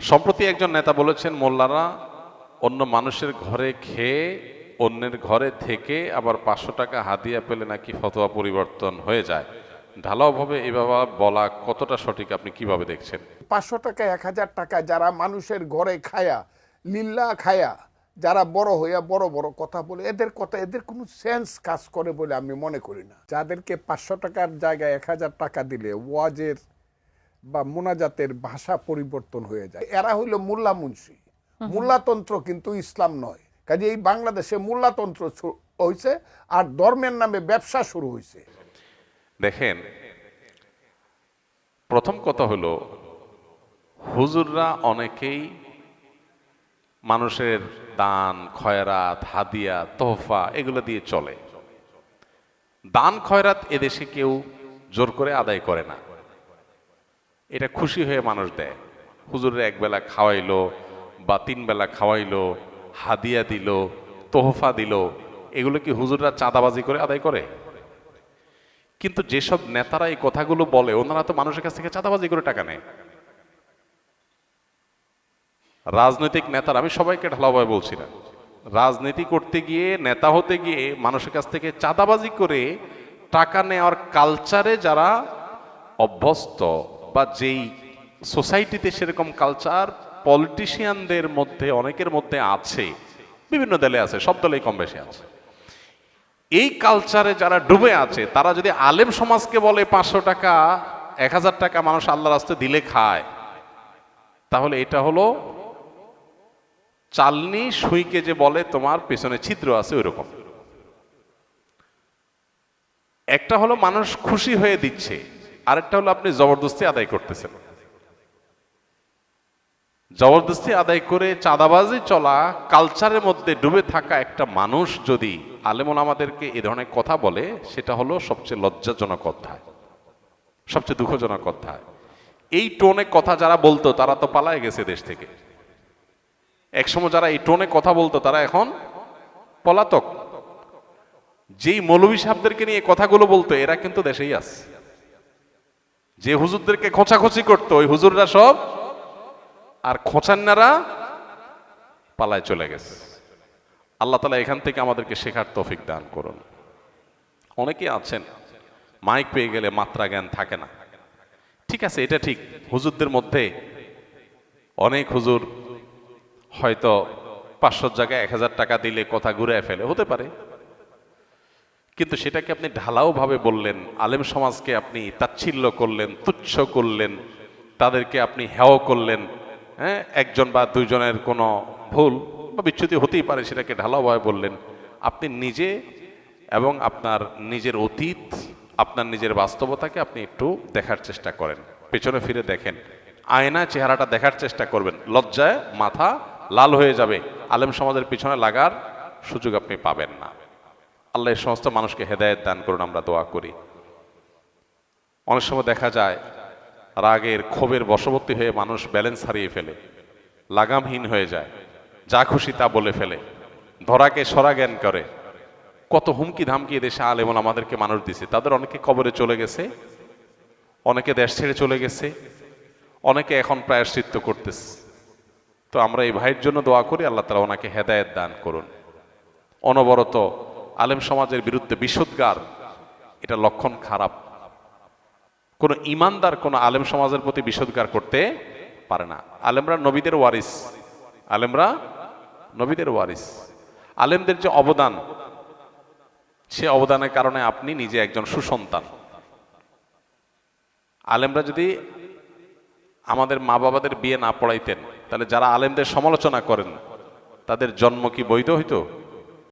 সম্প্রতি একজন নেতা বলেছেন, মোল্লারা অন্য মানুষের ঘরে খেয়ে অন্যের ঘরে থেকে আবার পাঁচশো টাকা হাদিয়া পেলে নাকি ফতোয়া পরিবর্তন হয়ে যায়। ঢালাওভাবে এভাবে বলা কতটা সঠিক আপনি কীভাবে দেখছেন? পাঁচশো টাকা, এক হাজার টাকা যারা মানুষের ঘরে খায়া লিল্লা খায়া, যারা বড় হইয়া বড় বড় কথা বলে, এদের কথা, এদের কোনো সেন্স কাজ করে বলে আমি মনে করি না। যাদেরকে পাঁচশো টাকার জায়গায় এক হাজার টাকা দিলে, ওয়াজের বা মোনাজাতের ভাষা পরিবর্তন হয়ে যায়। এরা হইল মোল্লা মুন্সি। মোল্লাতন্ত্র কিন্তু ইসলাম নয়। কাজে এই বাংলাদেশে মোল্লাতন্ত্র হয়েছে আর ধর্মের নামে ব্যবসা শুরু হয়েছে দেখেন প্রথম কথা হলো হুজুররা অনেকেই মানুষের দান খয়রাত হাদিয়া তোহফা এগুলো দিয়ে চলে। দান খয়রাত এদেশে কেউ জোর করে আদায় করে না। এটা খুশি হয়ে মানুষ দেয়। হুজুরের একবেলা খাওয়াইলো বা তিন বেলা খাওয়াইলো, হাদিয়া দিল, তোহফা দিল, এগুলো কি হুজুররা চাঁদাবাজি করে আদায় করে? কিন্তু যেসব নেতারা এই কথাগুলো বলে, ওনারা তো মানুষের কাছ থেকে চাঁদাবাজি করে টাকা নেয়। রাজনৈতিক নেতারা, আমি সবাইকে ঢালাভাবে বলছি না, রাজনীতি করতে গিয়ে, নেতা হতে গিয়ে মানুষের কাছ থেকে চাঁদাবাজি করে টাকা নেওয়ার কালচারে যারা অভ্যস্ত বা যেই সোসাইটিতে সেরকম কালচার পলিটিশিয়ানদের মধ্যে, অনেকের মধ্যে আছে, বিভিন্ন দলে আছে, সব দলেই কম বেশি আছে। এই কালচারে যারা ডুবে আছে, তারা যদি আলেম সমাজকে বলে পাঁচশো টাকা, এক হাজার টাকা মানুষ আল্লাহ রাস্তে দিলে খায়, তাহলে এটা হলো চালনি সুইকে যে বলে, তোমার পেছনে ছিদ্র আছে ওইরকম। একটা হলো মানুষ খুশি হয়ে দিচ্ছে আরেকটা হলো আপনি জবরদস্তি আদায় করতেছেন। জবরদস্তি আদায় করে চাঁদাবাজি চলা কালচারের মধ্যে ডুবে থাকা একটা মানুষ যদি আলেমন আমাদেরকে এ ধরনের কথা বলে, সেটা হলো সবচেয়ে লজ্জাজনক অধ্যায়। সবচেয়ে দুঃখজনক অধ্যায়। এই টোনে কথা যারা বলতো, তারা তো পালায় গেছে দেশ থেকে। একসময় যারা এই টোনে কথা বলতো, তারা এখন পলাতক। যেই মৌলভী সাহেবদেরকে নিয়ে কথাগুলো বলতো, এরা কিন্তু দেশেই আছে। যে হুজুরদেরকে খোঁচাখুচি করতো, ওই হুজুররা সব আর খোঁচান্নারা পালায় চলে গেছে। আল্লাহ তালা এখান থেকে আমাদেরকে শেখার তৌফিক দান করুন। অনেকে আছেন, মাইক পেয়ে গেলে মাত্রা জ্ঞান থাকে না। ঠিক আছে, এটা ঠিক, হুজুরদের মধ্যে অনেক হুজুর হয়তো পাঁচশোর জায়গায় এক হাজার টাকা দিলে কথা ঘুরে ফেলে, হতে পারে। কিন্তু সেটাকে আপনি ঢালাও ভাবে বললেন, আলেম সমাজকে আপনি তাচ্ছিল্য করলেন, তুচ্ছ করলেন, তাদেরকে আপনি হেয় করলেন হ্যাঁ? একজন বা দুইজনের কোনো ভুল বা বিচ্যুতি হতেই পারে সেটাকে ঢালাওভাবে বললেন। আপনি নিজে এবং আপনার নিজের অতীত, আপনার নিজের বাস্তবতাকে আপনি একটু দেখার চেষ্টা করেন। পেছনে ফিরে দেখেন। আয়না চেহারাটা দেখার চেষ্টা করবেন। লজ্জায় মাথা লাল হয়ে যাবে। আলেম সমাজের পিছনে লাগার সুযোগ আপনি পাবেন না। আল্লাহ এই সমস্ত মানুষকে হেদায়েত দান করুন, আমরা দোয়া করি। অনেক সময় দেখা যায়, রাগের ক্ষোভের বশবর্তী হয়ে মানুষ ব্যালেন্স হারিয়ে ফেলে, লাগামহীন হয়ে যায়, যা খুশি তা বলে ফেলে, ধরাকে সরা জ্ঞান করে। কত হুমকি ধামকি দেশে আলেমন আমাদেরকে মানুষ দিছে, তাদের অনেকে কবরে চলে গেছে, অনেকে দেশ ছেড়ে চলে গেছে, অনেকে এখন প্রায়শ্চিত্ত করতেছে। তো আমরা এই ভাইয়ের জন্য দোয়া করি, আল্লাহ তালা ওনাকে হেদায়েত দান করুন। অনবরত আলেম সমাজের বিরুদ্ধে বিশুদ্গার এটা লক্ষণ খারাপ। কোন ইমানদার কোন আলেম সমাজের প্রতি বিশুদ্গার করতে পারে না। আলেমরা নবীদের ওয়ারিস। আলেমরা নবীদের ওয়ারিস। আলেমদের যে অবদান, সে অবদানের কারণে আপনি নিজে একজন সুসন্তান। আলেমরা যদি আমাদের মা বাবাদের বিয়ে না পড়াইতেন, তাহলে যারা আলেমদের সমালোচনা করেন, তাদের জন্ম কি বৈধ হইতো?